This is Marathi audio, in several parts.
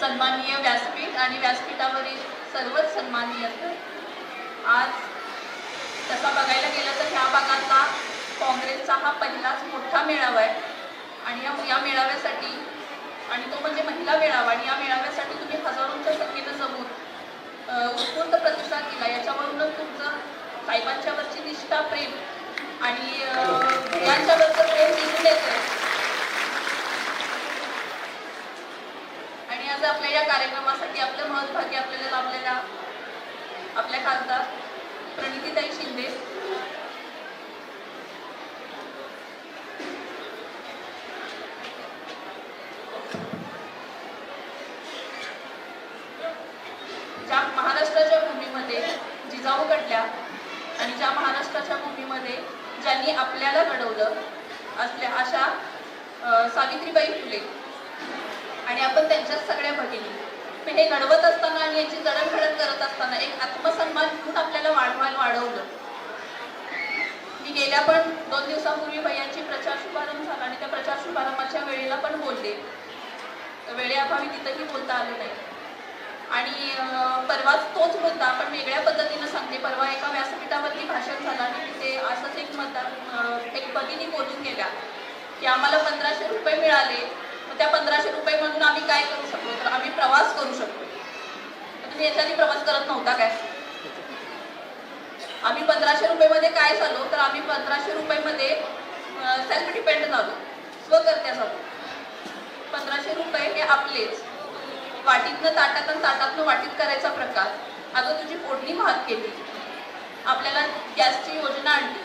सन्माननीय व्यासपीठ आणि व्यासपीठावरील सर्वच सन्माननीय आज तसा बघायला गेलं तर ह्या भागातला काँग्रेसचा हा पहिलाच मोठा मेळावा आहे. आणि या या मेळाव्यासाठी आणि तो म्हणजे महिला मेळावा. आणि या मेळाव्यासाठी तुम्ही हजारोंच्या संख्येनं जमून आज आपल्या या कार्यक्रमासाठी आपलं महत्भागी आपल्याला लाभलेला आपल्या खासदार प्रणितीताई शिंदे. ज्या महाराष्ट्राच्या भूमीमध्ये जिजाऊ घडल्या आणि ज्या महाराष्ट्राच्या भूमीमध्ये ज्यांनी आपल्याला घडवलं असल्या अशा सावित्रीबाई फुले आणि आपण त्यांच्याच सगळ्या भगिनी. पण हे घडवत असताना आणि याची जडणघडण करत असताना एक आत्मसन्मान म्हणून आपल्याला वाढवायला वाढवलं. मी गेल्या पण दोन दिवसापूर्वी भैयांची प्रचार शुभारंभ झाला आणि त्या प्रचार शुभारंभाच्या वेळेला पण बोलले. वेळेअभावी तिथंही बोलता आलं नाही. आणि परवाच तोच मुद्दा पण वेगळ्या पद्धतीनं सांगते. परवा एका व्यासपीठावरती भाषण झालं आणि तिथे असंच एक मतदार एक भगिनी बोलून गेल्या की आम्हाला पंधराशे रुपये मिळाले. त्या पंधराशे रुपये म्हणून आम्ही काय करू शकतो? तर आम्ही प्रवास करू शकतो. तर तुम्ही याच्या प्रवास करत नव्हता काय? आम्ही पंधराशे रुपयेमध्ये काय झालो? तर आम्ही पंधराशे रुपयेमध्ये सेल्फ डिपेंड झालो. स्वकर्त्या झालो. पंधराशे रुपये हे आपलेच. वाटीतनं ताटात आणि ताटातनं वाटीत करायचा प्रकार. अगं तुझी फोडणी महाग केली. आपल्याला गॅसची योजना आणली.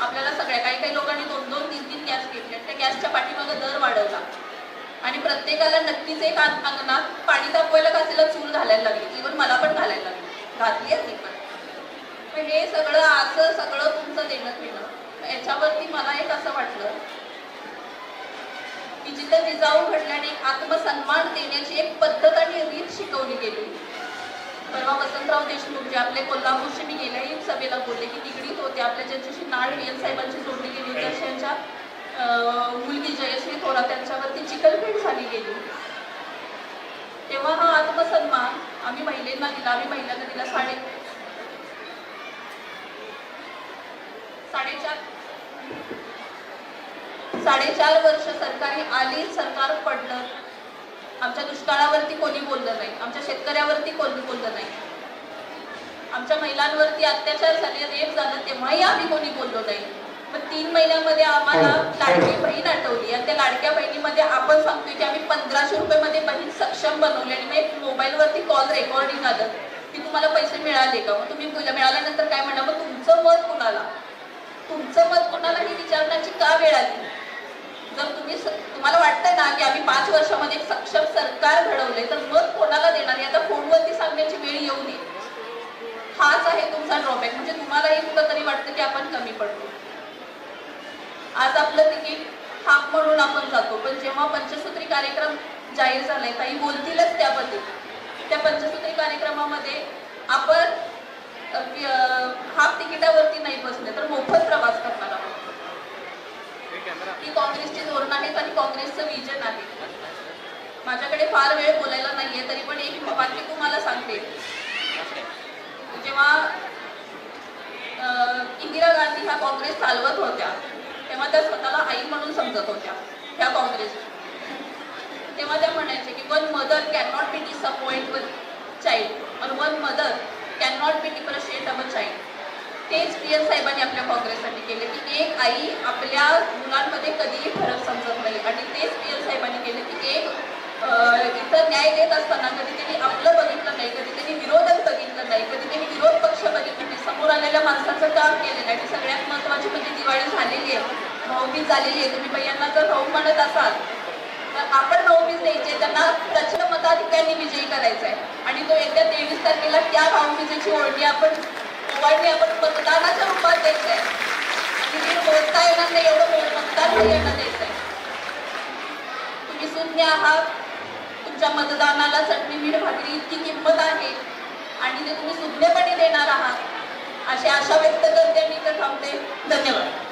आपल्याला सगळ्या काही काही लोकांनी दोन दोन तीन तीन गॅस घेतले. त्या गॅसच्या पाठीमागं दर वाढवला. आणि प्रत्येकाला नक्कीच एक अंगणात पाणी तापवायला काचेला चूल घालायला लागली. इव्हन मला पण घालायला लागली. घातली आहे पण. हे सगळं असं सगळं तुमचं देणं घेणं. याच्यावरती मला एक असं वाटलं की जिथं विजाऊ घडल्याने आत्मसन्मान देण्याची एक पद्धत आणि रीत शिकवली गेली. परवा वसंतराव देशमुख जे आपले कोल्हापूरशी मी गेल्याही सभेला बोलले की निगडीत होते. आपल्या ज्यांच्याशी नाळ रियल साहेबांची जोडली गेली होती अशा यांच्या अं, मुलगी जयश्री थोरात त्यांच्यावरती चिकलफेड झाली गेली. तेव्हा हा आत्मसन्मान आम्ही महिलेंना दिला आम्ही महिलांना दिला साडे साडेचार साडेचार वर्ष सरकारी आली सरकार पडलं. आमच्या दुष्काळावरती कोणी बोललं नाही. आमच्या शेतकऱ्यावरती कोणी बोललं नाही. आमच्या महिलांवरती अत्याचार झाले रेप झालं तेव्हाही आम्ही कोणी बोललो नाही. मग तीन महिन्यामध्ये आम्हाला लाडकी बहीण आठवली. आणि त्या लाडक्या बहिणीमध्ये आपण सांगतोय की आम्ही पंधराशे रुपये बहीण सक्षम बनवली आणि मग मोबाईलवरती कॉल रेकॉर्डिंग आलं. की तुम्हाला पैसे मिळाले का? मग तुम्ही मिळाल्यानंतर काय म्हणा? मग तुमचं मत कुणाला? तुमचं मत कोणाला ही विचारण्याची का वेळ आली? जर तुम्ही तुम्हाला वाटतंय ना की आम्ही पाच वर्षामध्ये सक्षम सरकार घडवले तर मत कोणाला देणार आता फोनवरती सांगण्याची वेळ येऊ नये हाच आहे तुमचा ड्रॉबॅक म्हणजे तुम्हालाही कुठं तरी वाटतं की आपण कमी पडतो आज आपलं तिकीट हाफ म्हणून आपण जातो. पण जेव्हा पंचसूत्री कार्यक्रम जाहीर झालाय काही बोलतीलच त्याबद्दल त्या पंचसूत्री कार्यक्रमामध्ये आपण हाफ तिकिटावरती नाही बसले तर मोफत प्रवास करणार आहोत. ही काँग्रेसची धोरण आहेत आणि काँग्रेसचं विजन आहे. माझ्याकडे फार वेळ बोलायला नाहीये तरी पण एक वाक्य तुम्हाला सांगते. जेव्हा इंदिरा गांधी ह्या काँग्रेस चालवत होत्या त्या स्वतःला आई म्हणून समजत होत्या ह्या काँग्रेस तेव्हा त्या म्हणायचे की one mother can not be disappoint with child और one mother can not be depreciate our child तेच पी एन साहेबांनी आपल्या काँग्रेससाठी केले की एक आई आपल्या मुलांमध्ये कधीही फरक समजत नाही. आणि तेच पी एन साहेबांनी केले की एक इथं न्याय देत असताना कधी त्यांनी आपलं बघितलं नाही कधी त्यांनी विरोधक बघितलं नाही कधी त्यांनी विरोध पक्ष बघितलं नाही समोर आलेल्या माणसाचं काम केलेलं आहे. आणि सगळ्यात महत्त्वाची म्हणजे दिवाळी झालेली आहे. भाऊबीज झालेली आहे. तुम्ही पहिल्यांदा जर भाऊ म्हणत असाल तर आपण भाऊबीज द्यायचे त्यांना प्रचंड मताधिकांनी विजयी करायचा आहे आणि तो येत्या तेवीस तारखेला त्या भाऊबीजेची ओळणी आपण ओवाळणी आपण मतदानाच्या रूपात द्यायचं आहे आणि हे बोलता येणार नाही एवढं मोठ मतदान यांना द्यायचं आहे तुम्ही शून्य आहात. तुमच्या मतदानाला चटणी मीठ भाकरी इतकी किंमत आहे. आणि ते तुम्ही सुज्ञपणे देणार आहात. अशी आशा व्यक्त करते मी तर थांबते. धन्यवाद.